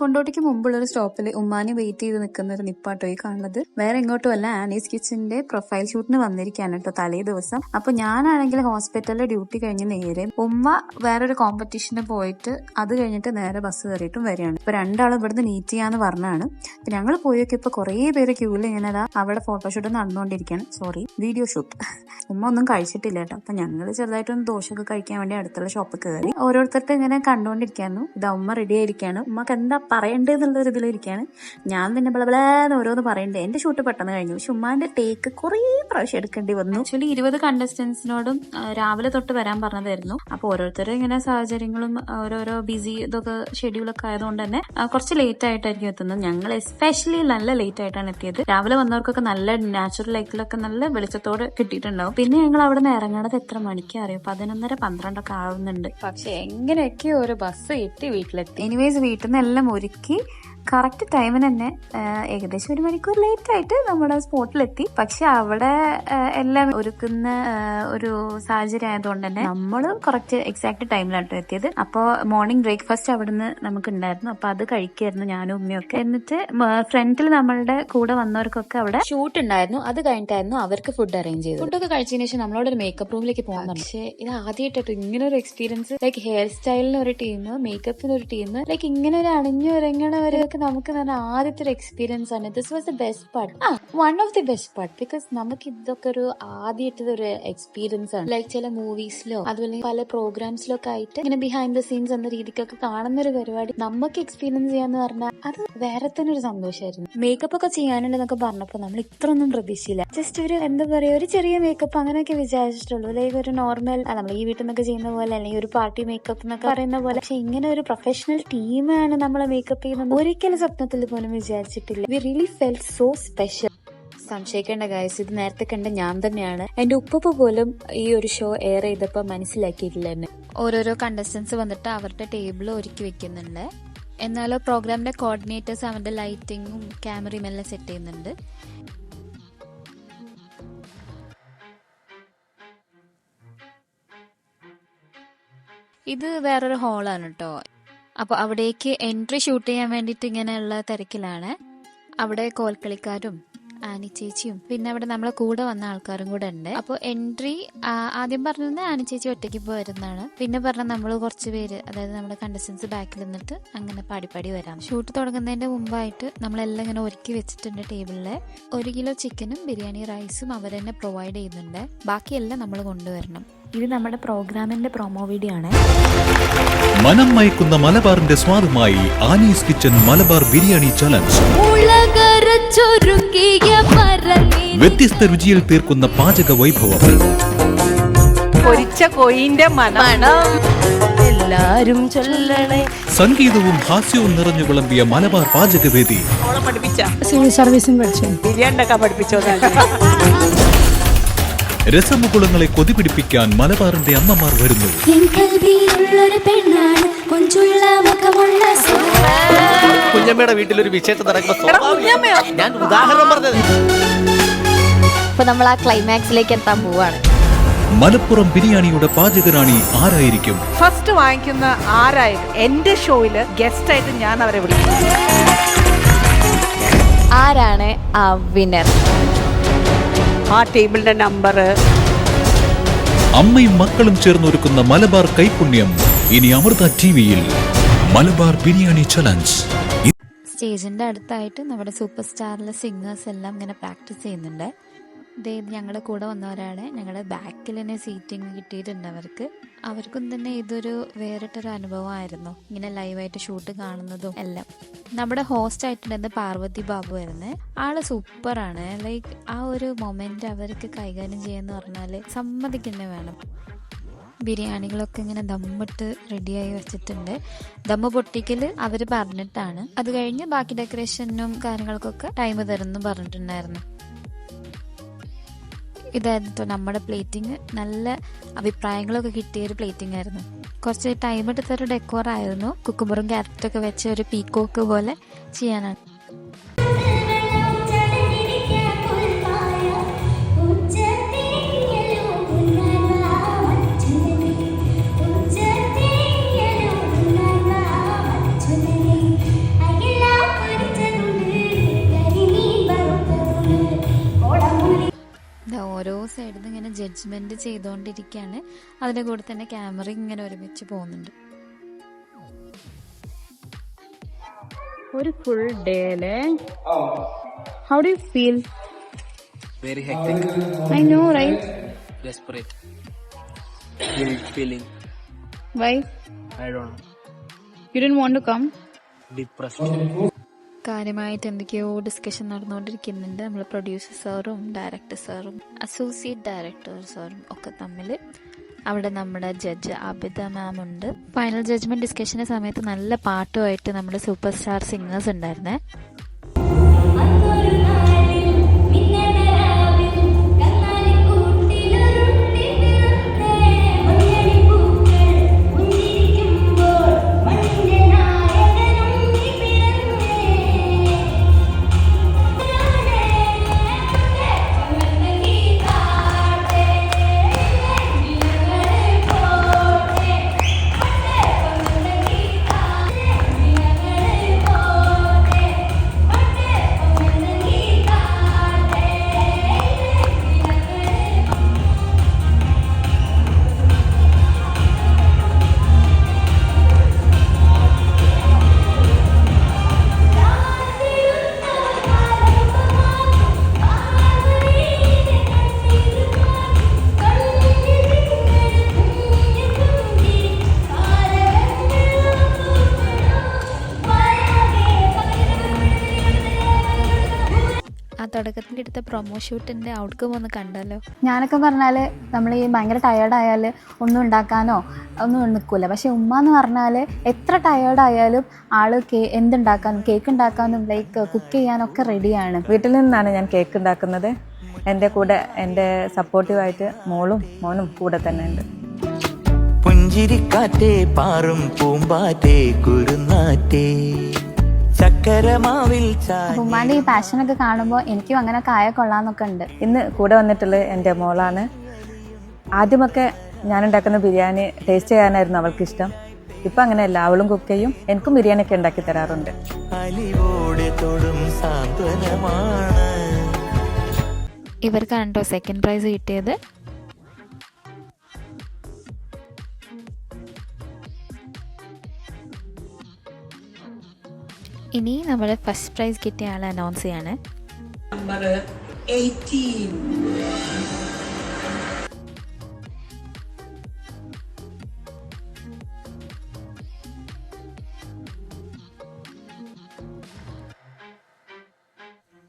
കൊണ്ടോട്ടിക്ക് മുമ്പുള്ള ഒരു സ്റ്റോപ്പിൽ ഉമ്മാനെ വെയിറ്റ് ചെയ്ത് നിൽക്കുന്ന ഒരു നിപ്പാട്ടോ ഈ കാണുന്നത്. വേറെ എങ്ങോട്ടും അല്ല ആനീസ് കിച്ചന്റെ പ്രൊഫൈൽ ഷൂട്ടിന് വന്നിരിക്കുകയാണ് കേട്ടോ തലേ ദിവസം. അപ്പൊ ഞാനാണെങ്കിൽ ഹോസ്പിറ്റലിലെ ഡ്യൂട്ടി കഴിഞ്ഞ് നേരെ ഉമ്മ വേറൊരു കോമ്പറ്റീഷന് പോയിട്ട് അത് കഴിഞ്ഞിട്ട് നേരെ ബസ് കയറിയിട്ടും വരികയാണ്. ഇപ്പൊ രണ്ടാളും ഇവിടുന്ന് മീറ്റ് ചെയ്യാന്ന് പറഞ്ഞാണ്. ഞങ്ങൾ പോയൊക്കെ ഇപ്പൊ കുറേ പേര് ക്യൂവിൽ ഇങ്ങനെ അവിടെ ഫോട്ടോഷൂട്ട് നടന്നുകൊണ്ടിരിക്കുകയാണ് സോറി വീഡിയോ ഷൂട്ട് ഉമ്മ ഒന്നും കഴിച്ചിട്ടില്ല കേട്ടോ അപ്പൊ ഞങ്ങൾ ചെറുതായിട്ടൊന്ന് ദോശയൊക്കെ കഴിക്കാൻ വേണ്ടി അടുത്തുള്ള ഷോപ്പിൽ കയറി ഓരോരുത്തർക്ക് ഇങ്ങനെ കണ്ടുകൊണ്ടിരിക്കായിരുന്നു ഇതാ ഉമ്മ റെഡി ആയിരിക്കാണ്. ഉമ്മക്ക് എന്താ പറയണ്ടേ എന്നുള്ള ഒരു ഇതിലിരിക്കാണ് ഞാൻ പിന്നെ ബളബളാന്ന് ഓരോന്ന് പറയണ്ടേ. എന്റെ ഷൂട്ട് പെട്ടെന്ന് കഴിഞ്ഞു. പക്ഷെ ഉമ്മാന്റെ ടേക്ക് കുറേ പ്രാവശ്യം എടുക്കേണ്ടി വന്നു. ആക്ച്വലി ഇരുപത് കണ്ടസ്റ്റൻസിനോടും രാവിലെ തൊട്ട് വരാൻ പറഞ്ഞതായിരുന്നു. അപ്പൊ ഓരോരുത്തരും ഇങ്ങനെ സാഹചര്യങ്ങളും ഓരോരോ ബിസി ഇതൊക്കെ ഷെഡ്യൂളൊക്കെ ആയതുകൊണ്ട് തന്നെ കുറച്ച് ലേറ്റ് ആയിട്ടായിരിക്കും എത്തുന്നത്. ഞങ്ങൾ എസ്പെഷ്യലി നല്ല ലേറ്റ് ആയിട്ടാണ് എത്തിയത്. രാവിലെ വന്നവർക്കൊക്കെ നല്ല നാച്ചുറൽ ലൈറ്റിലൊക്കെ നല്ല വെളിച്ചത്തോടെ കിട്ടിയിട്ടുണ്ടാവും. പിന്നെ ഞങ്ങൾ അവിടെ നിന്ന് ഇറങ്ങണത് എത്ര മണിക്ക് അറിയാം? പതിനൊന്നര പന്ത്രണ്ടൊക്കെ ആവുന്നുണ്ട്. പക്ഷെ എങ്ങനെയൊക്കെ ഒരു ബസ് കിട്ടി വീട്ടിലെത്തി. എനിവേസ് വീട്ടിൽ നിന്ന് എല്ലാം ഒരുക്കി കറക്റ്റ് ടൈമിന് തന്നെ ഏകദേശം ഒരു മണിക്കൂർ ലേറ്റ് ആയിട്ട് നമ്മുടെ സ്പോട്ടിലെത്തി പക്ഷെ അവിടെ എല്ലാം ഒരുക്കുന്ന ഒരു സാഹചര്യം ആയതുകൊണ്ട് തന്നെ നമ്മൾ കറക്റ്റ് എക്സാക്ട് ടൈമിലാണ് എത്തിയത്. അപ്പോൾ മോർണിംഗ് ബ്രേക്ക്ഫാസ്റ്റ് അവിടുന്ന് നമുക്ക് ഉണ്ടായിരുന്നു അപ്പൊ അത് കഴിക്കായിരുന്നു ഞാനും ഉമ്മയൊക്കെ. എന്നിട്ട് ഫ്രണ്ടിൽ നമ്മളുടെ കൂടെ വന്നവർക്കൊക്കെ അവിടെ ഷൂട്ട് ഉണ്ടായിരുന്നു. അത് കഴിഞ്ഞിട്ടായിരുന്നു അവർക്ക് ഫുഡ് അറേഞ്ച് ചെയ്തു ഫുഡൊക്കെ കഴിച്ചതിന് ശേഷം നമ്മളോട് ഒരു മേക്കപ്പ് റൂമിലേക്ക് പോകാൻ പക്ഷേ ഇത് ആദ്യമായിട്ടോ ഇങ്ങനെ ഒരു എക്സ്പീരിയൻസ് ലൈക്ക് ഹെയർ സ്റ്റൈലിന് ഒരു ടീം മേക്കപ്പിന് ഒരു ടീം ലൈക്ക് ഇങ്ങനെ ഒരു അണിഞ്ഞു ഇറങ്ങണവരൊക്കെ നമുക്ക് തന്നെ ആദ്യത്തെ ഒരു എക്സ്പീരിയൻസ് ആണ്. This was the best part ആ one of the best part because നമുക്ക് ഇതൊക്കെ ഒരു ആദ്യത്തെ ഒരു എക്സ്പീരിയൻസ് ആണ്. ലൈക്ക് ചില മൂവീസിലോ അതുപോലെ പല പ്രോഗ്രാംസിലോ ഒക്കെ ആയിട്ട് ഇങ്ങനെ ബിഹൈൻഡ് ദ സീൻസ് എന്ന രീതിക്കൊക്കെ കാണുന്ന ഒരു പരിപാടി നമുക്ക് എക്സ്പീരിയൻസ് ചെയ്യാന്ന് പറഞ്ഞാൽ അത് വേറെ തന്നെ ഒരു സന്തോഷമായിരുന്നു മേക്കപ്പ് ഒക്കെ ചെയ്യാനുണ്ടെന്നൊക്കെ പറഞ്ഞപ്പോൾ നമ്മൾ ഇത്രയൊന്നും പ്രതീക്ഷയില്ല ജസ്റ്റ് ഒരു എന്താ പറയാ ഒരു ചെറിയ മേക്കപ്പ് അങ്ങനെയൊക്കെ വിചാരിച്ചിട്ടുള്ളൂ. ലൈക്ക് ഒരു നോർമൽ നമ്മൾ ഈ വീട്ടിൽ നിന്നൊക്കെ ചെയ്യുന്ന പോലെ അല്ലെങ്കിൽ ഒരു പാർട്ടി മേക്കപ്പ് എന്നൊക്കെ പറയുന്ന പോലെ. പക്ഷെ ഇങ്ങനെ ഒരു പ്രൊഫഷണൽ ടീമാണ് നമ്മളെ മേക്കപ്പ് ചെയ്യുന്നത്. ഒരിക്കലും സ്വപ്നത്തിൽ പോലും വിചാരിച്ചിട്ടില്ല. We really felt so special സംശയിക്കേണ്ട ഗായസ് ഇത് നേരത്തെ കണ്ട ഞാൻ തന്നെയാണ്. എന്റെ ഉപ്പപ്പ പോലും ഈ ഒരു ഷോ എയർ ചെയ്തപ്പോ മനസ്സിലാക്കിയിട്ടില്ല എന്നെ. ഓരോരോ കണ്ടസ്റ്റൻസ് വന്നിട്ട് അവരുടെ ടേബിൾ ഒരുക്കി വെക്കുന്നുണ്ട്. എന്നാലോ പ്രോഗ്രാമിന്റെ കോർഡിനേറ്റേഴ്സ് അവരുടെ ലൈറ്റിങ്ങും ക്യാമറയും എല്ലാം സെറ്റ് ചെയ്യുന്നുണ്ട്. ഇത് വേറൊരു ഹാളാണ് കേട്ടോ അപ്പോൾ അവിടേക്ക് എൻട്രി ഷൂട്ട് ചെയ്യാൻ വേണ്ടിയിട്ട് ഇങ്ങനെയുള്ള തിരക്കിലാണ്. അവിടെ കോൽക്കളിക്കാരും ആനി ചേച്ചിയും പിന്നെ അവിടെ നമ്മളെ കൂടെ വന്ന ആൾക്കാരും കൂടെ ഉണ്ട്. അപ്പോൾ എൻട്രി ആദ്യം പറഞ്ഞത് ആനി ചേച്ചി ഒറ്റയ്ക്ക് പോയിരുന്നാണ്. പിന്നെ പറഞ്ഞ നമ്മൾ കുറച്ച് പേര് അതായത് നമ്മുടെ കണ്ടസ്റ്റൻസ് ബാക്കിൽ നിന്നിട്ട് അങ്ങനെ പാടിപ്പാടി വരാം. ഷൂട്ട് തുടങ്ങുന്നതിന്റെ മുമ്പായിട്ട് നമ്മളെല്ലാം ഇങ്ങനെ ഒരുക്കി വെച്ചിട്ടുണ്ട് ടേബിളിൽ ഒരു കിലോ ചിക്കനും ബിരിയാണി റൈസും അവർ തന്നെ പ്രൊവൈഡ് ചെയ്യുന്നുണ്ട്. ബാക്കിയെല്ലാം നമ്മൾ കൊണ്ടുവരണം. ഇത് നമ്മുടെ പ്രോഗ്രാമിന്റെ പ്രൊമോ വീഡിയോ ആണ്. മനം മയക്കുന്ന മലബാറിന്റെ സ്വാദുമായി Annie's kitchen Malabar biryani challenge വ്യത്യസ്ത രുചിയിൽ തീർക്കുന്ന പാചക വൈഭവം. പൊരിച്ച കോയിന്റെ എല്ലാരും ചൊല്ലണേ. സംഗീതവും ഹാസ്യവും നിറഞ്ഞു വിളമ്പിയ മലബാർ പാചകവേദി. സിവിൽ സർവീസും പഠിച്ചു. ബിരിയാണി പഠിപ്പിച്ചോ? രസമുകുളങ്ങളെ കൊതിപിടിപ്പിക്കാൻ മലബാറിന്റെ അമ്മമാർ വരുന്നു. എൻ കൽവിയിലുള്ളൊരു പെണ്ണാണ് കൊഞ്ചുള്ള മുഖമുള്ള കുഞ്ഞമ്മയുടെ വീട്ടിലൊരു വിശേഷം നടക്കുമ്പോ ഞാൻ ഉദാഹരണം പറഞ്ഞത്. ഇപ്പൊ നമ്മൾ ആ ക്ലൈമാക്സിലേക്ക് എത്താൻ പോവാണ്. മലപ്പുറം ബിരിയാണിയുടെ പാചകരാണി ആരായിരിക്കും? ഫസ്റ്റ് വാങ്ങിക്കുന്ന ആരായിരിക്കും എന്റെ ഷോയിൽ ഗസ്റ്റ് ആയിട്ട് ഞാൻ അവരെ വിളിക്കും. ആരാണ് ആ വിന്നർ ആ ടേബിളിന്റെ നമ്പർ അമ്മയും മക്കളും ചേർന്നൊരുക്കുന്ന മലബാർ കൈപുണ്യം ഇനി അമൃത ടിവിയിൽ. മലബാർ ബിരിയാണി ചലഞ്ച്. സ്റ്റേജിന്റെ അടുത്തായിട്ട് നമ്മുടെ സൂപ്പർ സ്റ്റാറിലെ സിംഗേഴ്സ് എല്ലാം ഇങ്ങനെ പ്രാക്ടീസ് ചെയ്യുന്നുണ്ട്. ദേ ഞങ്ങളുടെ കൂടെ വന്നവരാണ്. ഞങ്ങളുടെ ബാക്കിൽ തന്നെ സീറ്റിംഗ് കിട്ടിയിട്ടുണ്ട് അവർക്ക്. അവർക്കും തന്നെ ഇതൊരു വേറിട്ടൊരു അനുഭവമായിരുന്നു. ഇങ്ങനെ ലൈവായിട്ട് ഷൂട്ട് കാണുന്നതും എല്ലാം. നമ്മുടെ ഹോസ്റ്റ് ആയിട്ടുണ്ടെന്ന് പാർവതി ബാബു ആയിരുന്നു. ആൾ സൂപ്പറാണ്. ലൈക്ക് ആ ഒരു മൊമെന്റ് അവർക്ക് കൈകാര്യം ചെയ്യാന്ന് പറഞ്ഞാൽ സമ്മതിക്കുന്നേ വേണം. ബിരിയാണികളൊക്കെ ഇങ്ങനെ ദമ്മിട്ട് റെഡിയായി വെച്ചിട്ടുണ്ട്. ദമ്മ് പൊട്ടിക്കൽ അവർ പറഞ്ഞിട്ടാണ്. അത് കഴിഞ്ഞ് ബാക്കി ഡെക്കറേഷനും കാര്യങ്ങൾക്കൊക്കെ ടൈം തരുന്നു പറഞ്ഞിട്ടുണ്ടായിരുന്നു. ഇതായിരുന്നു കേട്ടോ നമ്മുടെ പ്ലേറ്റിംഗ് നല്ല അഭിപ്രായങ്ങളൊക്കെ കിട്ടിയ ഒരു പ്ലേറ്റിംഗ് ആയിരുന്നു. കുറച്ച് ടൈം എടുത്തൊരു ഡെക്കോർ ആയിരുന്നു. കുക്കുമ്പറും ക്യാരറ്റൊക്കെ വെച്ച് ഒരു പീക്കോക്ക് പോലെ ചെയ്യാനാണ്. ജഡ്ജ്മെന്റ് ചെയ്തുകൊണ്ടിരിക്കുകയാണ്. അതിന്റെ കൂടെ തന്നെ ക്യാമറ ഇങ്ങനെ ഒരുമിച്ച് പോകുന്നുണ്ട്. ഒരു ഫുൾ ഡേ അല്ലേ? How do feel very hectic I know right desperate guilt feeling. Why I don't know. You don't want to come Depressed. കാര്യമായിട്ട് എന്തൊക്കെയോ ഡിസ്കഷൻ നടന്നുകൊണ്ടിരിക്കുന്നുണ്ട്. നമ്മൾ പ്രൊഡ്യൂസർ സാറും ഡയറക്ടർ സാറും അസോസിയേറ്റ് ഡയറക്ടർ സാറും ഒക്കെ തമ്മിൽ അവിടെ നമ്മുടെ ജഡ്ജ് അബിത മാം ഉണ്ട്. ഫൈനൽ ജഡ്ജ്മെന്റ് ഡിസ്കഷന്റെ സമയത്ത് നല്ല പാട്ടുമായിട്ട് നമ്മുടെ സൂപ്പർ സ്റ്റാർ സിംഗേഴ്സ് ഉണ്ടായിരുന്നേ. തുടക്കത്തിൽ എടുത്ത പ്രൊമോ ഷൂട്ടിന്റെ ഔട്ട്കം ഒന്ന് കണ്ടല്ലോ ഞാനൊക്കെ പറഞ്ഞാൽ നമ്മൾ ഈ ഭയങ്കര ടയേർഡായാൽ ഒന്നും ഉണ്ടാക്കാനോ ഒന്നും നിൽക്കില്ല പക്ഷെ ഉമ്മ എന്ന് പറഞ്ഞാൽ എത്ര ടയേർഡായാലും ആൾ കേ എന്തുണ്ടാക്കാനും കേക്ക് ഉണ്ടാക്കാനും ലൈക്ക് കുക്ക് ചെയ്യാനൊക്കെ റെഡിയാണ് വീട്ടിൽ നിന്നാണ് ഞാൻ കേക്ക് ഉണ്ടാക്കുന്നത്. എന്റെ കൂടെ എന്റെ സപ്പോർട്ടീവായിട്ട് മോളും മോനും കൂടെ തന്നെ ഉണ്ട്. പുഞ്ചിരിക്കാറ്റേ പാറും പൂമ്പാറ്റേ കുരുന്നാറ്റേ. ചക്കരമാവിൽ ഈ പാഷൻ ഈ പാഷനൊക്കെ കാണുമ്പോൾ എനിക്കും അങ്ങനെ കായ കൊള്ളാന്നൊക്കെ ഉണ്ട്. ഇന്ന് കൂടെ വന്നിട്ടുള്ളത് എന്റെ മോളാണ്. ആദ്യമൊക്കെ ഞാൻ ഉണ്ടാക്കുന്ന ബിരിയാണി ടേസ്റ്റ് ചെയ്യാനായിരുന്നു അവൾക്ക് ഇഷ്ടം ഇപ്പം അങ്ങനെയല്ല അവളും കുക്ക് ചെയ്യും. എനിക്കും ബിരിയാണി ഒക്കെ ഉണ്ടാക്കി തരാറുണ്ട്. ഇവർക്കാണ് കേട്ടോ സെക്കൻഡ് പ്രൈസ് കിട്ടിയത്. ഇനി നമ്മുടെ ഫസ്റ്റ് പ്രൈസ് കിട്ടിയ ആളെ അനൗൺസ് ചെയ്യാണ്.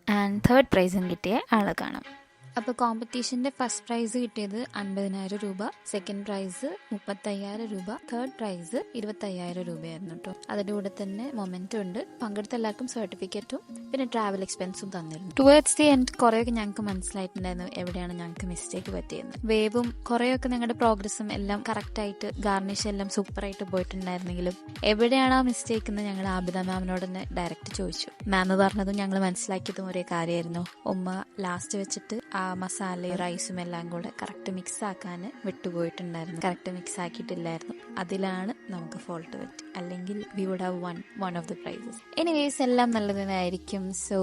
ആൻഡ് തേർഡ് പ്രൈസും കിട്ടിയ ആളെ കാണാം. അപ്പോൾ കോമ്പറ്റീഷന്റെ ഫസ്റ്റ് പ്രൈസ് കിട്ടിയത് അൻപതിനായിരം രൂപ സെക്കൻഡ് പ്രൈസ് മുപ്പത്തയ്യായിരം രൂപ തേർഡ് പ്രൈസ് ഇരുപത്തയ്യായിരം രൂപയായിരുന്നു കേട്ടോ അതിന്റെ കൂടെ തന്നെ മൊമെന്റും ഉണ്ട്. പങ്കെടുത്ത എല്ലാവർക്കും സർട്ടിഫിക്കറ്റും പിന്നെ ട്രാവൽ എക്സ്പെൻസും തന്നിരുന്നു. ടുവേർഡ്സ് ദി എൻഡ് കുറേയൊക്കെ ഞങ്ങൾക്ക് മനസ്സിലായിട്ടുണ്ടായിരുന്നു എവിടെയാണ് ഞങ്ങൾക്ക് മിസ്റ്റേക്ക് പറ്റിയെന്ന്. വേവും കുറേയൊക്കെ ഞങ്ങളുടെ പ്രോഗ്രസ്സും എല്ലാം കറക്റ്റായിട്ട് ഗാർണിഷ് എല്ലാം സൂപ്പറായിട്ട് പോയിട്ടുണ്ടായിരുന്നെങ്കിലും എവിടെയാണ് ആ മിസ്റ്റേക്ക് എന്ന് ഞങ്ങൾ ആബിദ മാമിനോട് തന്നെ ഡയറക്റ്റ് ചോദിച്ചു. മാം പറഞ്ഞതും ഞങ്ങൾ മനസ്സിലാക്കിയതും ഒരേ കാര്യമായിരുന്നു. ഉമ്മ ലാസ്റ്റ് വെച്ചിട്ട് ആ മസാലയും റൈസും എല്ലാം കൂടെ കറക്റ്റ് മിക്സ് ആക്കാൻ വിട്ടുപോയിട്ടുണ്ടായിരുന്നു. Correct mix ആക്കിയിട്ടില്ലായിരുന്നു. അതിലാണ് നമുക്ക് ഫോൾട്ട് പറ്റി അല്ലെങ്കിൽ we would have won one of the prizes anyways എല്ലാം നല്ലതിനായിരിക്കും. So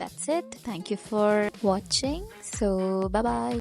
that's it thank you for watching so bye